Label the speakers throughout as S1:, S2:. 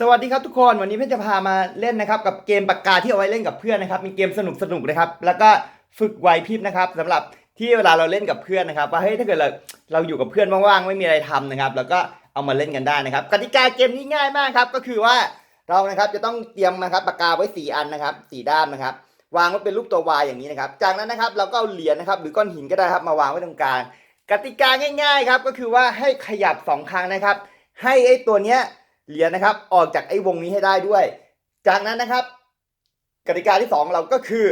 S1: สวัสดีครับทุกคนวันนี้เพื่อนจะพามาเล่นนะครับกับเกมปากกาที่เอาไว้เล่นกับเพื่อนนะครับเป็นเกมสนุกสนุกนะครับแล้วก็ฝึกไหวพริบนะครับสำหรับที่เวลาเราเล่นกับเพื่อนนะครับ ว่าเฮ้ยถ้าเกิดเราเราอยู่กับเพื่อนว่างๆไม่มีอะไรทำนะครับ แล้วก็เอามาเล่นกันได้นะครับกติกาเกมนี้ง่ายมากครับก็คือว่าเรานะครับจะต้องเตรียมนะครับปากกาไว้สี่อันนะครับสี่ด้ามนะครับ วางไว้เป็นรูปตัววายอย่างนี้นะครับ จากนั้นนะครับเราก็เอาเหรียญนะครับ หรือก้อนหินก็ได้ครับมาวางไว้ตรงกลางกติกาง่าย ๆครับก็คือว่าให้ขยับสองครั้งนะครับ ให้ไอ้ตัวเนี้ย เหรียญนะครับออกจากไอ้วงนี้ให้ได้ด้วย จากนั้นนะครับกติกาที่สองเราก็คือ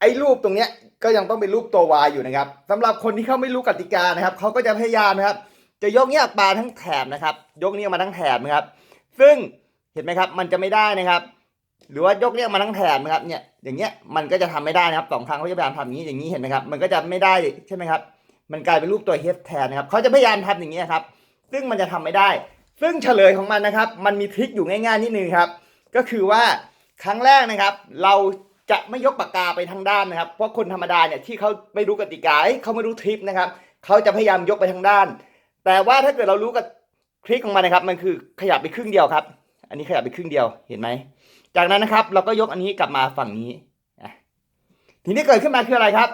S1: ไอ้รูปตรงเนี้ยก็ยังต้องเป็นรูปตัววายอยู่นะครับสำหรับคนที่เขาไม่รู้กติกานะครับเขาก็จะพยายามนะครับ จะยกเนี้ยออกมาทั้งแถบนะครับ ยกเนี้ยมาทั้งแถบนะครับ ซึ่งเห็นไหมครับ มันจะไม่ได้นะครับ หรือว่ายกเนี้ยมาทั้งแถบนะครับเนี่ยอย่างเงี้ยมันก็จะทำไม่ได้นะครับสองครั้งเขาจะพยายามทำอย่างนี้อย่างนี้เห็นไหมครับ มันก็จะไม่ได้ใช่ไหมครับ มันกลายเป็นรูปตัวเฮดแทนนะครับเขาจะพยายามทำอย่างนี้ยครับ ซึ่งมันจะทำไม่ได้ ซึ่งเฉลยของมันนะครับ มันมีทริคอยู่ง่ายๆนิดนึงครับ ก็คือว่าครั้งแรกนะครับ เราจะไม่ยกปากกาไปทางด้านนะครับ เพราะคนธรรมดาเนี่ยที่เขาไม่รู้กติกาเขาไม่รู้ทริคนะครับเขาจะพยายามยกไปทางด้าน แต่ว่าถ้าเกิดเรารู้กับทริคของมันนะครับ มันคือขยับไปครึ่งเดียวครับ อันนี้ขยับไปครึ่งเดียวเห็นไหมจากนั้นนะครับ เราก็ยกอันนี้กลับมาฝั่งนี้ทีนี้เกิดขึ้นมาคืออะไรครับ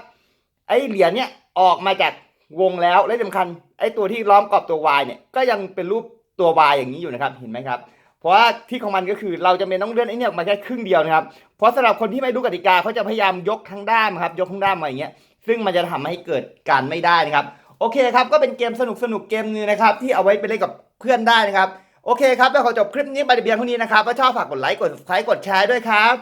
S1: ไอ้เหรียญเนี่ยออกมาจากวงแล้วและสำคัญ ไอ้ตัวที่ล้อมกรอบตัว Y เนี่ยก็ยังเป็นรูป ตัว Y อย่างนี้อยู่นะครับ เห็นไหมครับ เพราะว่าที่ของมันก็คือเราจะเป็นต้องเลื่อนไอ้เนี่ยออกมาแค่ครึ่งเดียวนะครับ เพราะสำหรับคนที่ไม่รู้กติกาเขาจะพยายามยกทั้งด้ามครับ ยกทั้งด้ามมาอย่างเงี้ย ซึ่งมันจะทำให้เกิดการไม่ได้นะครับ โอเคครับ ก็เป็นเกมสนุกสนุกๆเกมนึงนะครับ ที่เอาไว้ไปเล่นกับเพื่อนได้นะครับ โอเคครับแล้วขอจบคลิปนี้ไปเพียงเท่านี้นะครับ ถ้าชอบฝากกดไลค์ กด subscribe กดแชร์ด้วยครับ